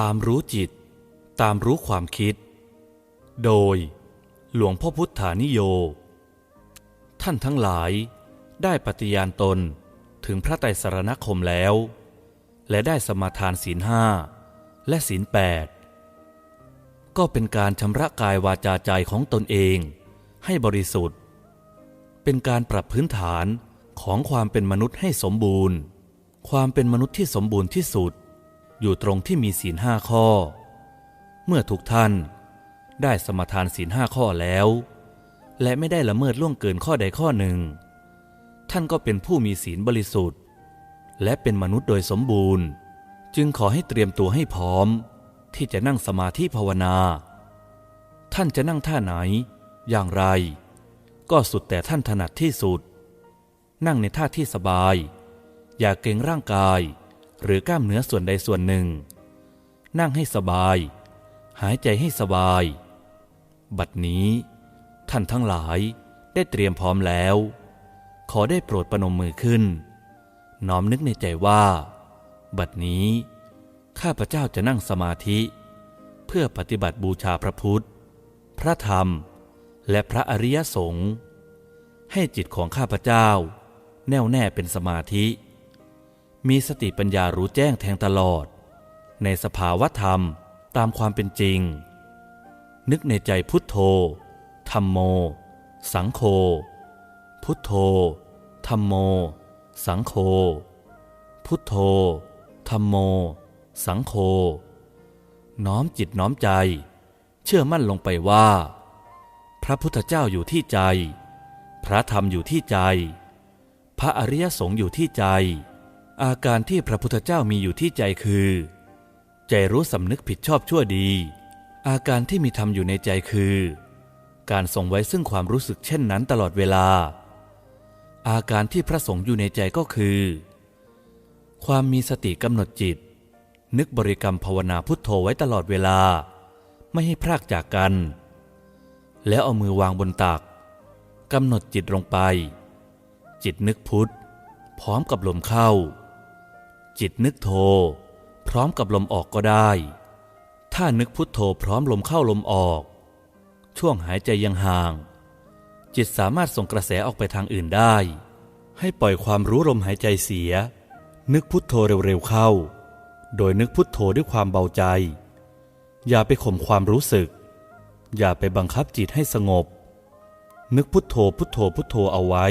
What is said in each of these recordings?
ตามรู้จิต ตามรู้ความคิด โดยหลวงพ่อพุทธานิโย ท่านทั้งหลายได้ปฏิญาณตนถึงพระไตรสรณคมแล้ว และได้สมาทานศีลห้าและศีลแปดก็เป็นการชำระกายวาจาใจของตนเองให้บริสุทธิ์ เป็นการปรับพื้นฐานของความเป็นมนุษย์ให้สมบูรณ์ ความเป็นมนุษย์ที่สมบูรณ์ที่สุด อยู่ตรงที่มีศีลห้าข้อ เมื่อทุกท่านได้สมทานศีลห้าข้อแล้ว และไม่ได้ละเมิดล่วงเกินข้อใดข้อหนึ่ง ท่านก็เป็นผู้มีศีลบริสุทธิ์ และเป็นมนุษย์โดยสมบูรณ์ จึงขอให้เตรียมตัวให้พร้อม ที่จะนั่งสมาธิภาวนา ท่านจะนั่งท่าไหน อย่างไร ก็สุดแต่ท่านถนัดที่สุด นั่งในท่าที่สบาย อย่าเกรงร่างกาย หรือกล้ามเนื้อส่วนใดส่วนหนึ่ง นั่งให้สบาย หายใจให้สบาย บัดนี้ ท่านทั้งหลายได้เตรียมพร้อมแล้ว ขอได้โปรดประนมมือขึ้น น้อมนึกในใจว่า บัดนี้ ข้าพเจ้าจะนั่งสมาธิ เพื่อปฏิบัติบูชาพระพุทธ พระธรรม และพระอริยสงฆ์ให้จิตของข้าพเจ้า แน่วแน่เป็นสมาธิ มีสติปัญญารู้แจ้งแทงตลอด ในสภาวะธรรมตามความเป็นจริง นึกในใจพุทโธธรรมโม สังโฆพุทโธธรรมโม สังโฆพุทโธธรรมโม สังโฆน้อมจิตน้อมใจ เชื่อมั่นลงไปว่า พระพุทธเจ้าอยู่ที่ใจ พระธรรมอยู่ที่ใจ พระอริยสงฆ์อยู่ที่ใจ อาการที่พระพุทธเจ้ามีอยู่ที่ใจคือ ใจรู้สำนึกผิดชอบชั่วดี อาการที่มีธรรมอยู่ในใจคือ การทรงไว้ซึ่งความรู้สึกเช่นนั้นตลอดเวลา อาการที่พระสงฆ์อยู่ในใจก็คือ ความมีสติกำหนดจิต นึกบริกรรมภาวนาพุทโธไว้ตลอดเวลา ไม่ให้พรากจากกัน แล้วเอามือวางบนตักกำหนดจิตลงไป จิตนึกพุทธพร้อมกับลมเข้า จิตนึกโท พร้อมกับลมออกก็ได้ ถ้านึกพุทโธพร้อมลมเข้าลมออก ช่วงหายใจยังห่าง จิตสามารถส่งกระแสออกไปทางอื่นได้ ให้ปล่อยความรู้ลมหายใจเสีย นึกพุทโธเร็วๆเข้า โดยนึกพุทโธด้วยความเบาใจ อย่าไปข่มความรู้สึก อย่าไปบังคับจิตให้สงบ นึกพุทโธพุทโธพุทโธเอาไว้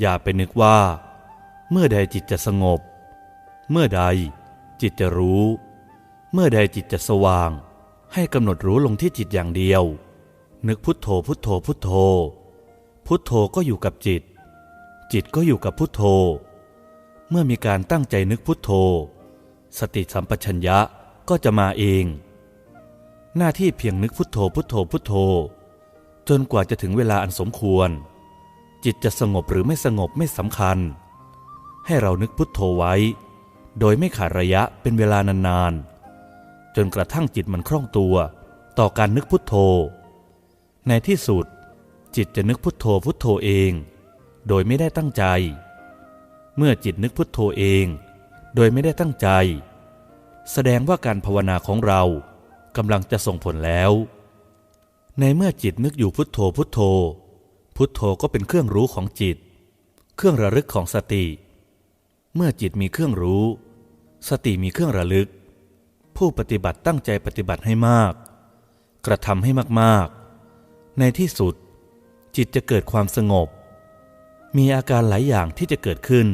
อย่าไปนึกว่า เมื่อใดจิตจะสงบ เมื่อใด จิตจะรู้ เมื่อใดจิตจะสว่าง ให้กำหนดรู้ลงที่จิตอย่างเดียว นึกพุทโธพุทโธพุทโธ พุทโธก็อยู่กับจิต จิตก็อยู่กับพุทโธ เมื่อมีการตั้งใจนึกพุทโธ สติสัมปชัญญะก็จะมาเอง หน้าที่เพียงนึกพุทโธพุทโธพุทโธ จนกว่าจะถึงเวลาอันสมควร จิตจะสงบหรือไม่สงบไม่สำคัญ ให้เรานึกพุทโธไว้ โดยไม่ขาดระยะเป็นเวลานานๆ จนกระทั่งจิตมันคล่องตัว ต่อการนึกพุทโธ ในที่สุด จิตจะนึกพุทโธพุทโธเอง โดยไม่ได้ตั้งใจ เมื่อจิตนึกพุทโธเอง โดยไม่ได้ตั้งใจ แสดงว่าการภาวนาของเรากำลังจะส่งผลแล้ว ในเมื่อจิตนึกอยู่พุทโธพุทโธ พุทโธก็เป็นเครื่องรู้ของจิต เครื่องระลึกของสติ เมื่อจิตมีเครื่องรู้ สติมีเครื่องระลึก ผู้ปฏิบัติตั้งใจปฏิบัติให้มาก กระทำให้มากๆ ในที่สุด จิตจะเกิดความสงบ มีอาการหลายอย่างที่จะเกิดขึ้น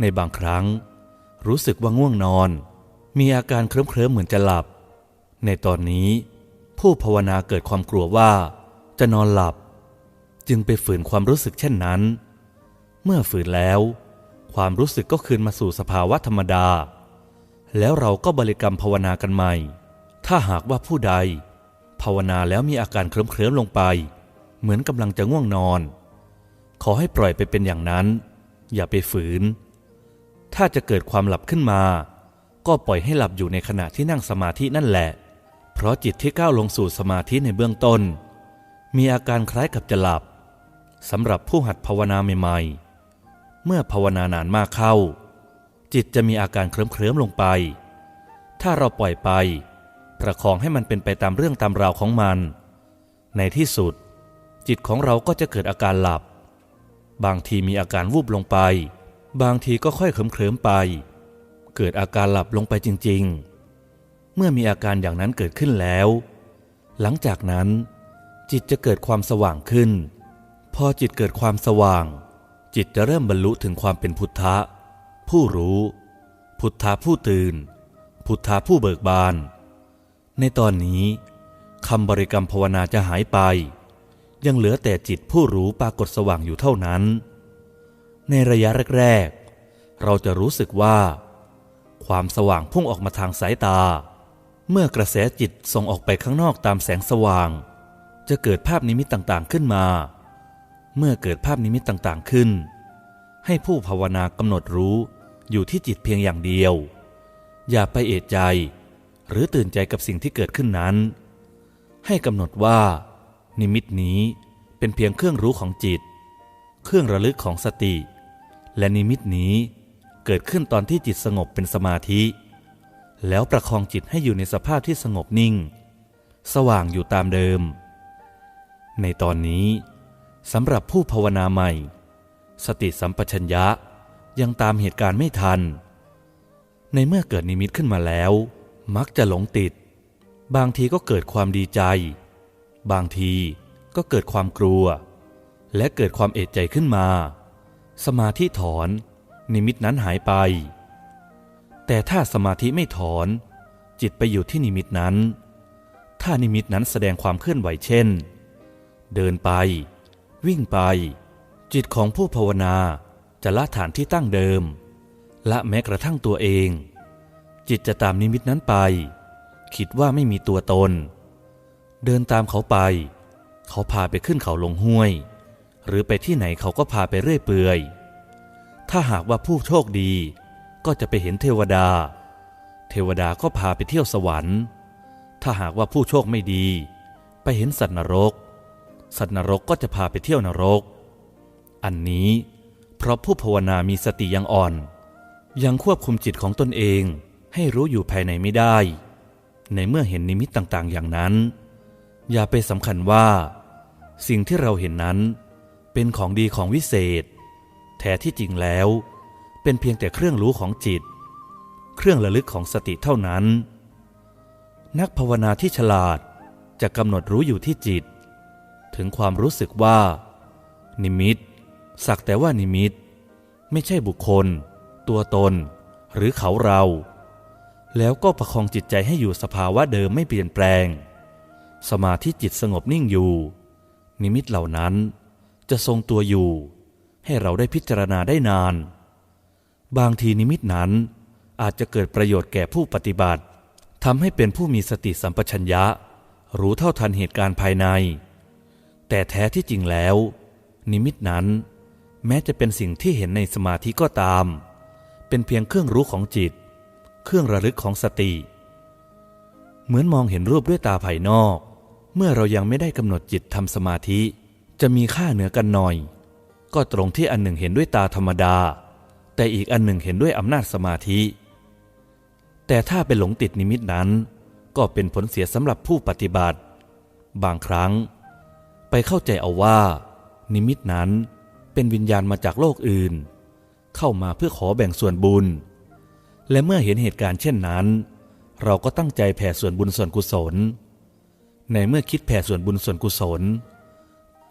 ในบางครั้ง รู้สึกว่าง่วงนอน มีอาการเคลิ้มๆเหมือนจะหลับ ในตอนนี้ ผู้ภาวนาเกิดความกลัวว่า จะนอนหลับ จึงไปฝืนความรู้สึกเช่นนั้น เมื่อฝืนแล้ว ความรู้สึกก็คืนมาสู่สภาวะธรรมดา แล้วเราก็บริกรรมภาวนากันใหม่ ถ้าหากว่าผู้ใด ภาวนาแล้วมีอาการเคลิ้มๆลงไป เหมือนกำลังจะง่วงนอน ขอให้ปล่อยไปเป็นอย่างนั้น อย่าไปฝืน ถ้าจะเกิดความหลับขึ้นมา ก็ปล่อยให้หลับอยู่ในขณะที่นั่งสมาธินั่นแหละ เพราะจิตที่ก้าวลงสู่สมาธิในเบื้องต้น มีอาการคล้ายกับจะหลับสำหรับผู้หัดภาวนาใหม่ๆ เมื่อภาวนานานมากเข้า จิตจะมีอาการเคลิ้มๆลงไป ถ้าเราปล่อยไป ประคองให้มันเป็นไปตามเรื่องตามราวของมัน ในที่สุด จิตของเราก็จะเกิดอาการหลับ บางทีมีอาการวูบลงไป บางทีก็ค่อยเคลิ้มๆไป เกิดอาการหลับลงไปจริง ๆ เมื่อมีอาการอย่างนั้นเกิดขึ้นแล้ว หลังจากนั้น จิตจะเกิดความสว่างขึ้น พอจิตเกิดความสว่าง จิตจะเริ่มบรรลุถึงความเป็นพุทธะ ผู้รู้ พุทธะผู้ตื่น พุทธะผู้เบิกบาน ในตอนนี้คำบริกรรมภาวนาจะหายไป ยังเหลือแต่จิตผู้รู้ปรากฏสว่างอยู่เท่านั้น ในระยะแรกๆ เราจะรู้สึกว่า ความสว่างพุ่งออกมาทางสายตา เมื่อกระแสจิตส่งออกไปข้างนอกตามแสงสว่าง จะเกิดภาพนิมิตต่างๆขึ้นมา เมื่อเกิดภาพนิมิตต่างๆขึ้น ให้ผู้ภาวนากำหนดรู้อยู่ที่จิตเพียงอย่างเดียว อย่าไปเอะใจ หรือตื่นใจกับสิ่งที่เกิดขึ้นนั้น ให้กำหนดว่า นิมิตนี้เป็นเพียงเครื่องรู้ของจิต เครื่องระลึกของสติ และนิมิตนี้เกิดขึ้นตอนที่จิตสงบเป็นสมาธิ แล้วประคองจิตให้อยู่ในสภาพที่สงบนิ่ง สว่างอยู่ตามเดิม ในตอนนี้ สำหรับผู้ภาวนาใหม่ สติสัมปชัญญะยังตามเหตุการณ์ไม่ทัน ในเมื่อเกิดนิมิตขึ้นมาแล้ว มักจะหลงติด บางทีก็เกิดความดีใจ บางทีก็เกิดความกลัว และเกิดความเอะใจขึ้นมา สมาธิถอน นิมิตนั้นหายไป แต่ถ้าสมาธิไม่ถอน จิตไปอยู่ที่นิมิตนั้น ถ้านิมิตนั้นแสดงความเคลื่อนไหวเช่น เดินไป วิ่งไป จิตของผู้ภาวนาจะละฐานที่ตั้งเดิม ละแม้กระทั่งตัวเอง จิตจะตามนิมิตนั้นไป คิดว่าไม่มีตัวตน เดินตามเขาไป เขาพาไปขึ้นเขาลงห้วย หรือไปที่ไหนเขาก็พาไปเรื่อยเปื่อย ถ้าหากว่าผู้โชคดีก็จะไปเห็นเทวดา เทวดาก็พาไปเที่ยวสวรรค์ ถ้าหากว่าผู้โชคไม่ดี ไปเห็นสัตว์นรก สัตว์นรกก็จะพาไปเที่ยวนรก อันนี้ เพราะผู้ภาวนามีสติยังอ่อน ยังควบคุมจิตของตนเองให้รู้อยู่ภายในไม่ได้ ในเมื่อเห็นนิมิตต่างๆ อย่างนั้น อย่าไปสำคัญว่า สิ่งที่เราเห็นนั้น เป็นของดีของวิเศษ แท้ที่จริงแล้ว เป็นเพียงแต่เครื่องรู้ของจิต เครื่องระลึกของสติเท่านั้น นักภาวนาที่ฉลาดจะกำหนดรู้อยู่ที่จิต ถึงความรู้สึกว่า นิมิต สักแต่ว่านิมิต ไม่ใช่บุคคล ตัวตน หรือเขาเรา แล้วก็ประคองจิตใจให้อยู่สภาวะเดิมไม่เปลี่ยนแปลง สมาธิจิตสงบนิ่งอยู่ นิมิตเหล่านั้นจะทรงตัวอยู่ ให้เราได้พิจารณาได้นาน บางทีนิมิตนั้นอาจจะเกิดประโยชน์แก่ผู้ปฏิบัติทำให้เป็นผู้มีสติสัมปชัญญะ รู้เท่าทันเหตุการณ์ภายใน แต่แท้ที่จริงแล้ว นิมิตนั้น แม้จะเป็นสิ่งที่เห็นในสมาธิก็ตาม เป็นเพียงเครื่องรู้ของจิต เครื่องระลึกของสติ เหมือนมองเห็นรูปด้วยตาภายนอก เมื่อเรายังไม่ได้กำหนดจิตทำสมาธิ จะมีค่าเหนือกันหน่อย ก็ตรงที่อันหนึ่งเห็นด้วยตาธรรมดา แต่อีกอันหนึ่งเห็นด้วยอำนาจสมาธิ แต่ถ้าเป็นหลงติดนิมิตนั้น ก็เป็นผลเสียสำหรับผู้ปฏิบัติ บางครั้ง ไปเข้าใจเอาว่า นิมิตนั้นเป็นวิญญาณมาจากโลกอื่น เข้ามาเพื่อขอแบ่งส่วนบุญ และเมื่อเห็นเหตุการณ์เช่นนั้น เราก็ตั้งใจแผ่ส่วนบุญส่วนกุศล ในเมื่อคิดแผ่ส่วนบุญส่วนกุศล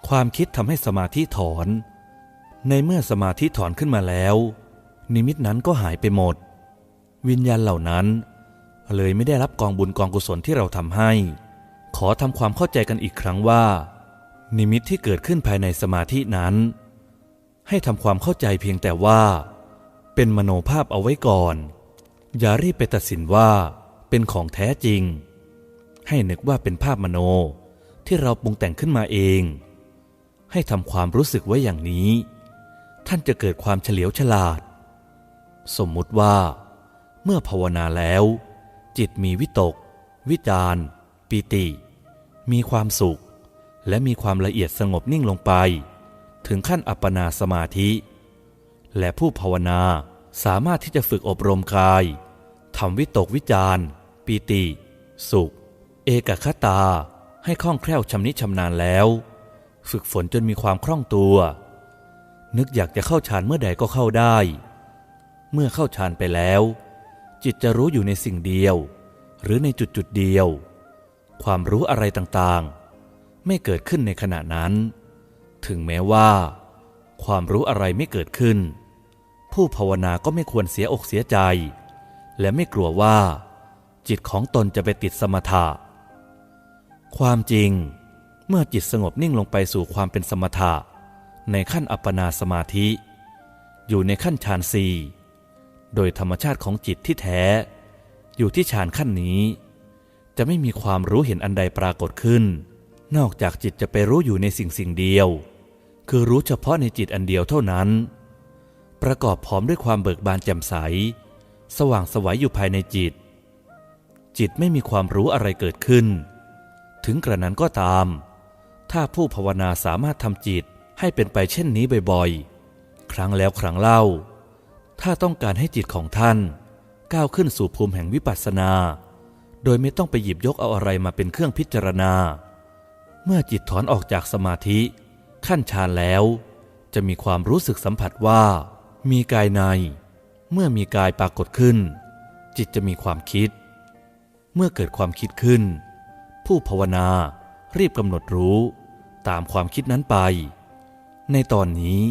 ความคิดทำให้สมาธิถอน ในเมื่อสมาธิถอนขึ้นมาแล้ว นิมิตนั้นก็หายไปหมด วิญญาณเหล่านั้น เลยไม่ได้รับกองบุญกองกุศลที่เราทำให้ ขอทำความเข้าใจกันอีกครั้งว่า นิมิตที่เกิดขึ้นภายในสมาธินั้น ให้ทำความเข้าใจเพียงแต่ว่า เป็นมโนภาพเอาไว้ก่อน อย่ารีบไปตัดสินว่าเป็นของแท้จริง ให้นึกว่าเป็นภาพมโนที่เราปรุงแต่งขึ้นมาเอง ให้ทำความรู้สึกไว้อย่างนี้ ท่านจะเกิดความเฉลียวฉลาด สมมุติว่า เมื่อภาวนาแล้ว จิตมีวิตก วิจารปิติ มีความสุข และมีความละเอียดสงบนิ่งลงไป ถึงขั้นอัปปนาสมาธิ และผู้ภาวนาสามารถที่จะฝึกอบรมกายทำวิตกวิจารปีติ สุข เอกคตา ให้คล่องแคล่วชำนิชำนาญแล้ว ฝึกฝนจนมีความคล่องตัว นึกอยากจะเข้าฌานเมื่อใดก็เข้าได้ เมื่อเข้าฌานไปแล้ว จิตจะรู้อยู่ในสิ่งเดียว หรือในจุดจุดเดียว ความรู้อะไรต่างๆ ไม่เกิดขึ้นในขณะนั้น ถึงแม้ว่า ความรู้อะไรไม่เกิดขึ้น ผู้ภาวนาก็ไม่ควรเสียอกเสียใจ และไม่กลัวว่า จิตของตนจะไปติดสมถะ ความจริง เมื่อจิตสงบนิ่งลงไปสู่ความเป็นสมถะ ในขั้นอัปปนาสมาธิ อยู่ในขั้นฌานสี่โดยธรรมชาติของจิตที่แท้ อยู่ที่ฌานขั้นนี้ จะไม่มีความรู้เห็นอันใดปรากฏขึ้น นอกจากจิตจะไปรู้อยู่ในสิ่งสิ่งเดียว คือรู้เฉพาะในจิตอันเดียวเท่านั้น ประกอบพร้อมด้วยความเบิกบานแจ่มใส สว่างสวัยอยู่ภายในจิต จิตไม่มีความรู้อะไรเกิดขึ้น ถึงกระนั้นก็ตาม ถ้าผู้ภาวนาสามารถทำจิตให้เป็นไปเช่นนี้บ่อยๆ ครั้งแล้วครั้งเล่า ถ้าต้องการให้จิตของท่าน ก้าวขึ้นสู่ภูมิแห่งวิปัสสนา โดยไม่ต้องไปหยิบยกเอาอะไรมาเป็นเครื่องพิจารณา เมื่อจิตถอนออกจากสมาธิ ขั้นฌานแล้ว จะมีความรู้สึกสัมผัสว่า มีกายใน เมื่อมีกายปรากฏขึ้น จิตจะมีความคิด เมื่อเกิดความคิดขึ้น ผู้ภาวนารีบกำหนดรู้ตามความคิดนั้นไป ในตอนนี้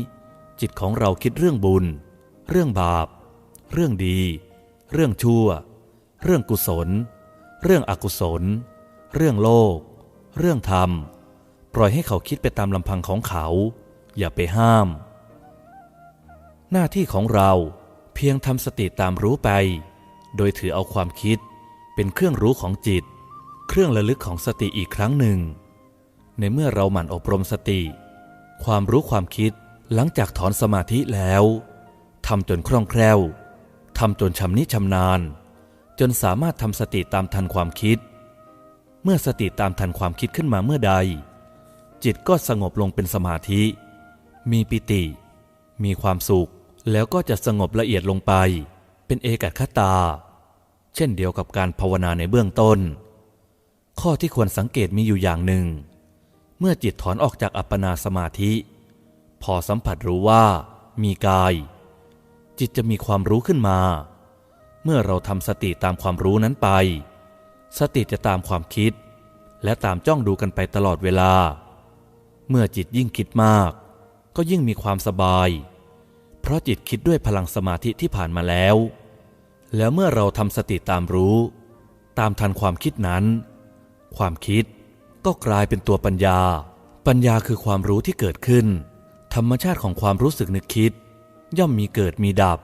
จิตของเราคิดเรื่องบุญ เรื่องบาป เรื่องดี เรื่องชั่ว เรื่องกุศล เรื่องอกุศล เรื่องโลก เรื่องธรรม ปล่อยให้เขาคิดไปตามลำพังของเขา อย่าไปห้าม หน้าที่ของเราเพียงทำสติตามรู้ไป โดยถือเอาความคิดเป็นเครื่องรู้ของจิต เครื่องระลึกของสติอีกครั้งหนึ่ง ในเมื่อเราหมั่นอบรมสติ ความรู้ความคิดหลังจากถอนสมาธิแล้วทำจนคล่องแคล่วทำจนชำนิชำนาญ จนสามารถทำสติตามทันความคิด เมื่อสติตามทันความคิดขึ้นมาเมื่อใด จิตก็สงบลงเป็นสมาธิ มีปิติ มีความสุข แล้วก็จะสงบละเอียดลงไป เป็นเอกคตา เช่นเดียวกับการภาวนาในเบื้องต้น ข้อที่ควรสังเกตมีอยู่อย่างหนึ่ง เมื่อจิตถอนออกจากอัปปนาสมาธิ พอสัมผัสรู้ว่า มีกาย จิตจะมีความรู้ขึ้นมา เมื่อเราทำสติตามความรู้นั้นไป สติจะตามความคิด และตามจ้องดูกันไปตลอดเวลา เมื่อจิตยิ่งคิดมาก ก็ยิ่งมีความสบาย เพราะจิตคิดด้วยพลังสมาธิที่ผ่านมาแล้ว แล้วเมื่อเราทำสติตามรู้ ตามทันความคิดนั้น ความคิดก็กลายเป็นตัวปัญญา ปัญญาคือความรู้ที่เกิดขึ้น ธรรมชาติของความรู้สึกนึกคิด ย่อมมีเกิดมีดับ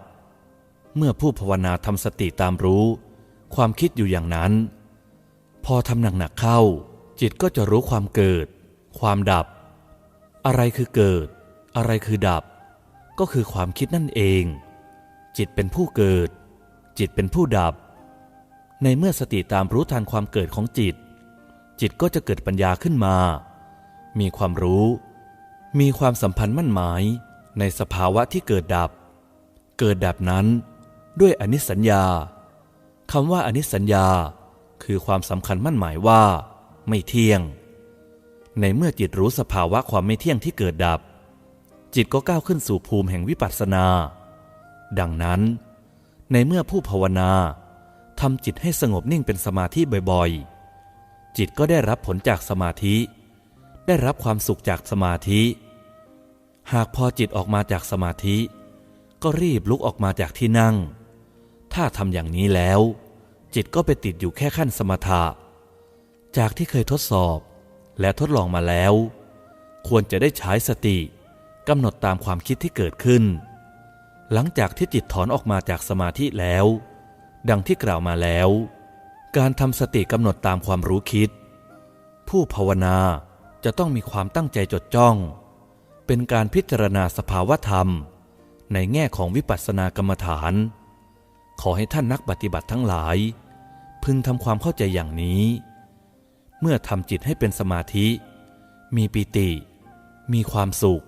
เมื่อผู้ภาวนาทำสติตามรู้ ความคิดอยู่อย่างนั้น พอทำหนักๆเข้า จิตก็จะรู้ความเกิด ความดับ อะไรคือเกิด อะไรคือดับ ก็คือความคิดนั่นเอง จิตเป็นผู้เกิด จิตเป็นผู้ดับ ในเมื่อสติตามรู้ทันความเกิดของจิต จิตก็จะเกิดปัญญาขึ้นมา มีความรู้ มีความสัมพันธ์มั่นหมายในสภาวะที่เกิดดับ เกิดดับนั้น ด้วยอนิสัญญาคำว่าอนิสัญญา คือความสำคัญมั่นหมายว่า ไม่เที่ยง ในเมื่อจิตรู้สภาวะความไม่เที่ยงที่เกิดดับ จิตก็ก้าวขึ้นสู่ภูมิแห่งวิปัสสนา ดังนั้น ในเมื่อผู้ภาวนาทำจิตให้สงบนิ่งเป็นสมาธิบ่อยๆ จิตก็ได้รับผลจากสมาธิ ได้รับความสุขจากสมาธิ หากพอจิตออกมาจากสมาธิ ก็รีบลุกออกมาจากที่นั่ง ถ้าทำอย่างนี้แล้ว จิตก็ไปติดอยู่แค่ขั้นสมถะ จากที่เคยทดสอบและทดลองมาแล้ว ควรจะได้ใช้สติกำหนดตามความคิดที่เกิดขึ้น หลังจากที่จิตถอนออกมาจากสมาธิแล้ว ดังที่กล่าวมาแล้ว การทำสติกำหนดตามความรู้คิด ผู้ภาวนาจะต้องมีความตั้งใจจดจ้อง เป็นการพิจารณาสภาวธรรม ในแง่ของวิปัสสนากรรมฐาน ขอให้ท่านนักปฏิบัติทั้งหลาย พึงทำความเข้าใจอย่างนี้ เมื่อทำจิตให้เป็นสมาธิ มีปิติ มีความสุข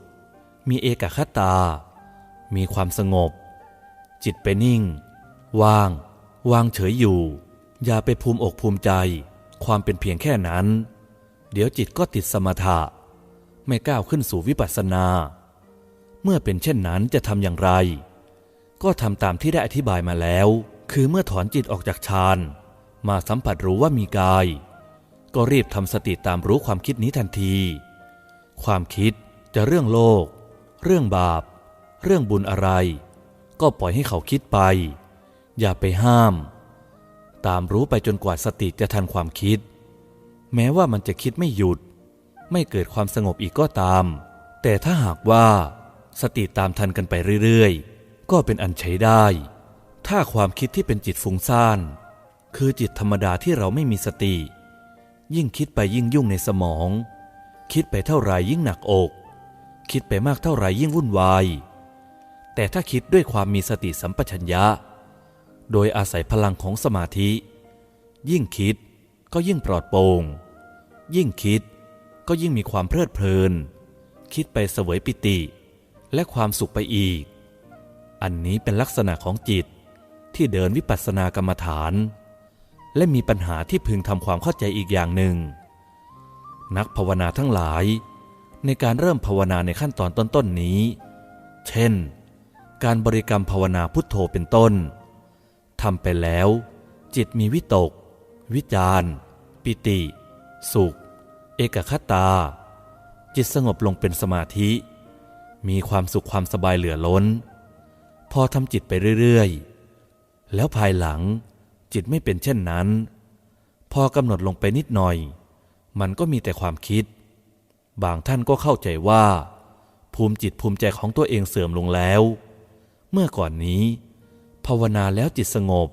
มีเอกคตา มีความสงบ จิตไปนิ่ง ว่าง วางเฉยอยู่ อย่าไปภูมิอกภูมิใจ ความเป็นเพียงแค่นั้น เดี๋ยวจิตก็ติดสมถะ ไม่ก้าวขึ้นสู่วิปัสสนา เมื่อเป็นเช่นนั้นจะทำอย่างไร ก็ทำตามที่ได้อธิบายมาแล้วคือเมื่อถอนจิตออกจากฌาน มาสัมผัสรู้ว่ามีกาย ก็รีบทำสติตามรู้ความคิดนี้ทันที ความคิดจะเรื่องโลก เรื่องบาป เรื่องบุญอะไร ก็ปล่อยให้เขาคิดไป อย่าไปห้าม ตามรู้ไปจนกว่าสติจะทันความคิด แม้ว่ามันจะคิดไม่หยุด ไม่เกิดความสงบอีกก็ตาม แต่ถ้าหากว่า สติตามทันกันไปเรื่อยๆ ก็เป็นอันใช้ได้ ถ้าความคิดที่เป็นจิตฟุ้งซ่าน คือจิตธรรมดาที่เราไม่มีสติ ยิ่งคิดไปยิ่งยุ่งในสมอง คิดไปเท่าไรยิ่งหนักอก คิดไปมากเท่าไรยิ่งวุ่นวาย แต่ถ้าคิดด้วยความมีสติสัมปชัญญะ โดยอาศัยพลังของสมาธิ ยิ่งคิดก็ยิ่งปลอดโปร่ง ยิ่งคิดก็ยิ่งมีความเพลิดเพลิน คิดไปเสวยปิติ และความสุขไปอีก อันนี้เป็นลักษณะของจิตที่เดินวิปัสสนากรรมฐาน และมีปัญหาที่พึงทำความเข้าใจอีกอย่างหนึ่ง นักภาวนาทั้งหลาย ในการเริ่มภาวนาในขั้นตอนต้นๆนนี้ เช่น การบริกรรมภาวนาพุทโธเป็นต้นทำไปแล้ว จิตมีวิตก วิจารปิติ สุข เอกคตา จิตสงบลงเป็นสมาธิ มีความสุขความสบายเหลือล้น พอทำจิตไปเรื่อยๆ แล้วภายหลัง จิตไม่เป็นเช่นนั้น พอกำหนดลงไปนิดหน่อย มันก็มีแต่ความคิด บางท่านก็เข้าใจว่า ภูมิจิตภูมิใจของตัวเองเสื่อมลงแล้ว เมื่อก่อนนี้ ภาวนาแล้วจิตสงบ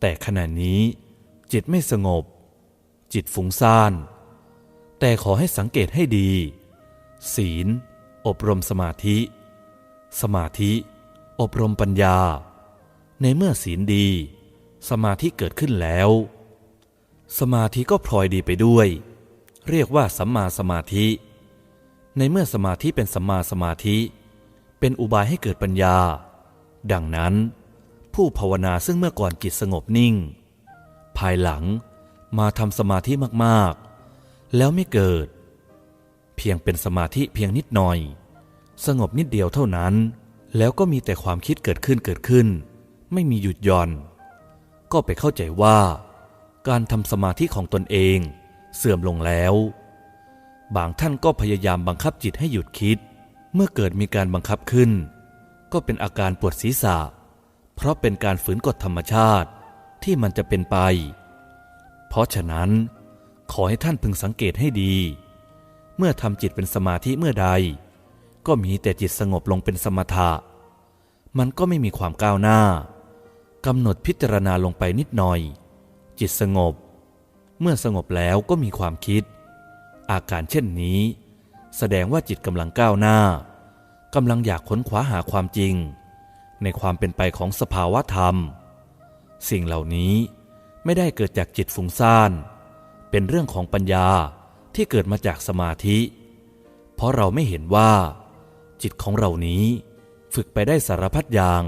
แต่ขณะนี้ จิตไม่สงบ จิตฟุ้งซ่าน แต่ขอให้สังเกตให้ดี ศีล อบรมสมาธิ สมาธิ อบรมปัญญา ในเมื่อศีลดี สมาธิเกิดขึ้นแล้ว สมาธิก็พลอยดีไปด้วย เรียกว่าสัมมาสมาธิ ในเมื่อสมาธิเป็นสัมมาสมาธิ เป็นอุบายให้เกิดปัญญา ดังนั้น ผู้ภาวนาซึ่งเมื่อก่อนจิตสงบนิ่ง ภายหลังมาทำสมาธิมากๆ แล้วไม่เกิด เพียงเป็นสมาธิเพียงนิดหน่อย สงบนิดเดียวเท่านั้น แล้วก็มีแต่ความคิดเกิดขึ้นเกิดขึ้น ไม่มีหยุดหย่อน ก็ไปเข้าใจว่า การทำสมาธิของตนเองเสื่อมลงแล้ว บางท่านก็พยายามบังคับจิตให้หยุดคิด เมื่อเกิดมีการบังคับขึ้น ก็เป็นอาการปวดศีรษะ เพราะเป็นการฝืนกฎธรรมชาติที่มันจะเป็นไป เพราะฉะนั้น ขอให้ท่านพึงสังเกตให้ดี เมื่อทำจิตเป็นสมาธิเมื่อใด ก็มีแต่จิตสงบลงเป็นสมถะ มันก็ไม่มีความก้าวหน้า กำหนดพิจารณาลงไปนิดหน่อย จิตสงบ เมื่อสงบแล้วก็มีความคิด อาการเช่นนี้ แสดงว่าจิตกำลังก้าวหน้ากำลังอยากค้นคว้าหาความจริง ในความเป็นไปของสภาวะธรรม สิ่งเหล่านี้ไม่ได้เกิดจากจิตฟุ้งซ่าน เป็นเรื่องของปัญญาที่เกิดมาจากสมาธิ เพราะเราไม่เห็นว่า จิตของเรานี้ ฝึกไปได้สารพัดอย่าง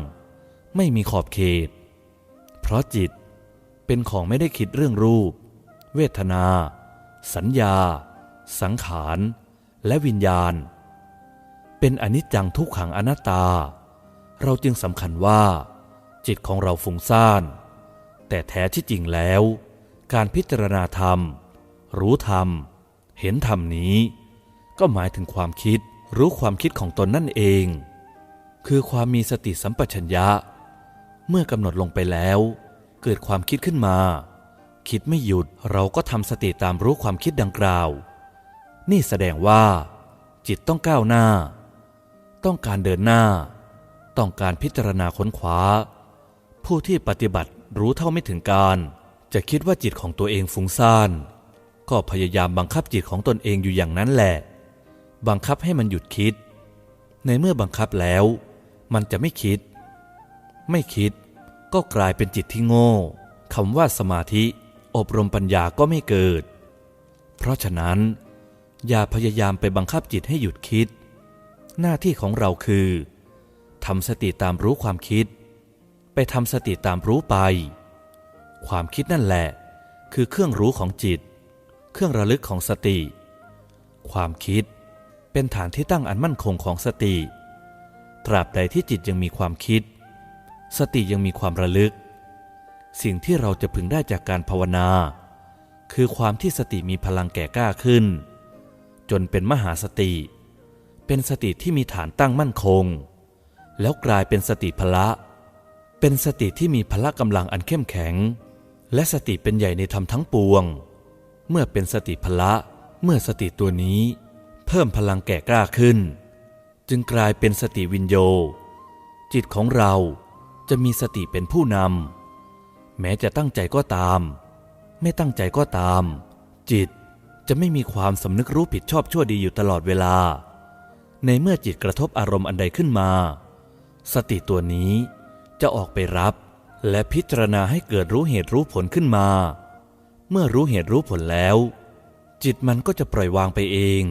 ไม่มีขอบเขต เพราะจิตเป็นของไม่ได้คิดเรื่องรูป เวทนา สัญญา สังขาร และวิญญาณ เป็นอนิจจังทุกขังอนัตตา เราจึงสำคัญว่า จิตของเราฟุ้งซ่าน แต่แท้ที่จริงแล้ว การพิจารณาธรรม รู้ธรรม เห็นธรรมนี้ ก็หมายถึงความคิดรู้ความคิดของตนนั่นเอง คือความมีสติสัมปชัญญะ เมื่อกำหนดลงไปแล้ว เกิดความคิดขึ้นมา คิดไม่หยุดเราก็ทำสติตามรู้ความคิดดังกล่าว นี่แสดงว่า จิตต้องก้าวหน้า ต้องการเดินหน้า ต้องการพิจารณาค้นคว้า ผู้ที่ปฏิบัติรู้เท่าไม่ถึงการ จะคิดว่าจิตของตัวเองฟุ้งซ่าน ก็พยายามบังคับจิตของตนเองอยู่อย่างนั้นแหละ บังคับให้มันหยุดคิด ในเมื่อบังคับแล้ว มันจะไม่คิด ไม่คิด ก็กลายเป็นจิตที่โง่คำว่าสมาธิ อบรมปัญญาก็ไม่เกิด เพราะฉะนั้น อย่าพยายามไปบังคับจิตให้หยุดคิด หน้าที่ของเราคือทำสติตามรู้ความคิด ไปทำสติตามรู้ไป ความคิดนั่นแหละ คือเครื่องรู้ของจิต เครื่องระลึกของสติ ความคิดเป็นฐานที่ตั้งอันมั่นคงของสติ ตราบใดที่จิตยังมีความคิด สติยังมีความระลึก สิ่งที่เราจะพึงได้จากการภาวนา คือความที่สติมีพลังแก่กล้าขึ้น จนเป็นมหาสติ เป็นสติที่มีฐานตั้งมั่นคง แล้วกลายเป็นสติพละ เป็นสติที่มีพละกำลังอันเข้มแข็ง และสติเป็นใหญ่ในธรรมทั้งปวง เมื่อเป็นสติพละเมื่อสติตัวนี้ เพิ่มพลังแก่กล้าขึ้น จึงกลายเป็นสติวินโย จิตของเรา จะมีสติเป็นผู้นำแม้จะตั้งใจก็ตาม ไม่ตั้งใจก็ตาม จิตจะไม่มีความสำนึกรู้ผิดชอบชั่วดีอยู่ตลอดเวลา ในเมื่อจิตกระทบอารมณ์อันใดขึ้นมา สติตัวนี้จะออกไปรับ และพิจารณาให้เกิดรู้เหตุรู้ผลขึ้นมา เมื่อรู้เหตุรู้ผลแล้ว จิตมันก็จะปล่อยวางไปเอง